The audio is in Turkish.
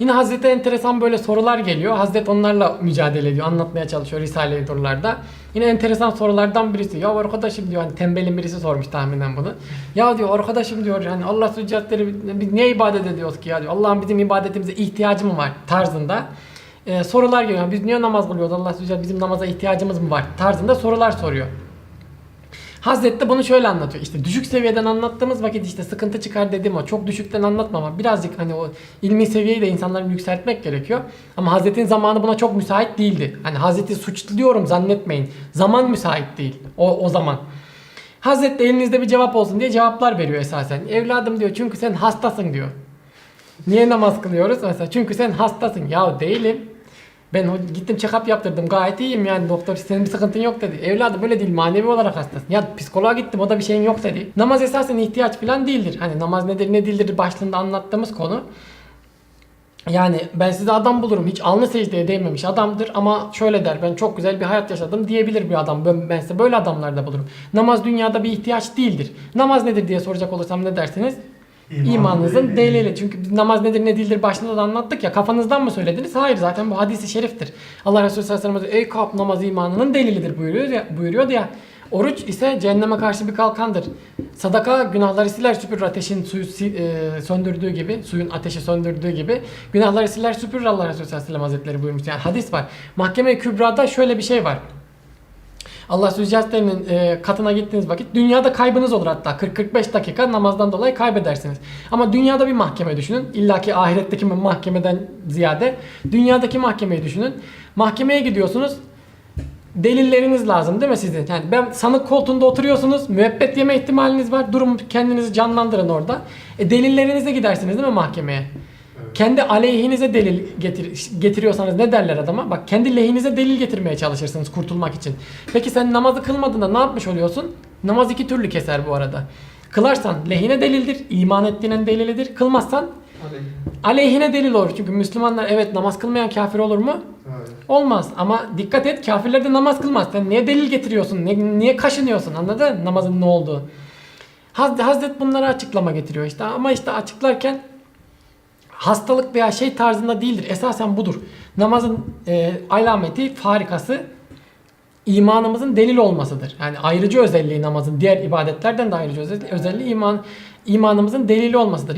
Yine Hazret'e enteresan böyle sorular geliyor. Hazret onlarla mücadele ediyor. Anlatmaya çalışıyor Risale-i Nur'larda. Yine enteresan sorulardan birisi. Ya arkadaşım diyor hani tembelin birisi sormuş tahminen bunu. Ya diyor arkadaşım diyor hani Allah Süccatleri biz niye ibadet ediyoruz ki ya diyor. Allah'ın bizim ibadetimize ihtiyacı mı var tarzında. Ee, sorular geliyor. Yani Biz niye namaz kılıyoruz? Allah Süccat bizim namaza ihtiyacımız mı var? Tarzında sorular soruyor. Hazret de bunu şöyle anlatıyor. İşte düşük seviyeden anlattığımız vakit işte sıkıntı çıkar dedim o. Çok düşükten anlatmama. Birazcık hani o ilmi seviyeyi de insanların yükseltmek gerekiyor. Ama Hazret'in zamanı buna çok müsait değildi. Hani Hazret'i suçluyorum zannetmeyin. Zaman müsait değil. O, o zaman. Hazret de elinizde bir cevap olsun diye cevaplar veriyor esasen. Evladım diyor çünkü sen hastasın diyor. Niye namaz kılıyoruz? Mesela çünkü sen hastasın. Ya değilim. Ben gittim check-up yaptırdım. Gayet iyiyim yani doktor senin bir sıkıntın yok dedi. Evladım böyle değil manevi olarak hastasın. Ya psikoloğa gittim o da bir şeyin yok dedi. Namaz esasen ihtiyaç falan değildir. Hani namaz nedir ne değildir başlığında anlattığımız konu. Yani ben size adam bulurum. Hiç alnı secdeye değmemiş adamdır ama şöyle der ben çok güzel bir hayat yaşadım diyebilir bir adam. Ben, ben size böyle adamlar da bulurum. Namaz dünyada bir ihtiyaç değildir. Namaz nedir diye soracak olursam ne dersiniz? İmanın İmanınızın delili. Çünkü biz namaz nedir ne değildir başında da anlattık ya. Kafanızdan mı söylediniz? Hayır zaten bu hadisi şeriftir. Allah Resulü sallallahu aleyhi ve sellem ey kalp namaz imanının delilidir buyuruyor ya, buyuruyordu ya. Oruç ise cehenneme karşı bir kalkandır. Sadaka günahları siler süpürür ateşin suyu e, söndürdüğü gibi, suyun ateşi söndürdüğü gibi günahları siler süpürür Allah Resulü sallallahu aleyhi ve sellem hazretleri buyurmuş. Yani hadis var. Mahkeme-i Kübra'da şöyle bir şey var. Allah Süccatlerinin e, katına gittiğiniz vakit dünyada kaybınız olur hatta 40-45 dakika namazdan dolayı kaybedersiniz. Ama dünyada bir mahkeme düşünün. İlla ki ahiretteki mahkemeden ziyade dünyadaki mahkemeyi düşünün. Mahkemeye gidiyorsunuz. Delilleriniz lazım değil mi sizin? Yani ben sanık koltuğunda oturuyorsunuz. Müebbet yeme ihtimaliniz var. Durum kendinizi canlandırın orada. E, delillerinizle gidersiniz değil mi mahkemeye? Kendi aleyhinize delil getir, getiriyorsanız ne derler adama? Bak kendi lehinize delil getirmeye çalışırsınız kurtulmak için. Peki sen namazı kılmadığında ne yapmış oluyorsun? Namaz iki türlü keser bu arada. Kılarsan lehine delildir, iman ettiğinin delilidir. Kılmazsan aleyhine delil olur. Çünkü Müslümanlar evet namaz kılmayan kafir olur mu? Olmaz ama dikkat et kafirler de namaz kılmaz. Sen niye delil getiriyorsun? Ne- niye kaşınıyorsun? Anladın? Namazın ne olduğu. Haz- Hazret bunları açıklama getiriyor işte ama işte açıklarken hastalık veya şey tarzında değildir. Esasen budur. Namazın e, alameti, farikası imanımızın delil olmasıdır. Yani ayrıcı özelliği namazın diğer ibadetlerden de ayrıcı özelliği, iman imanımızın delili olmasıdır.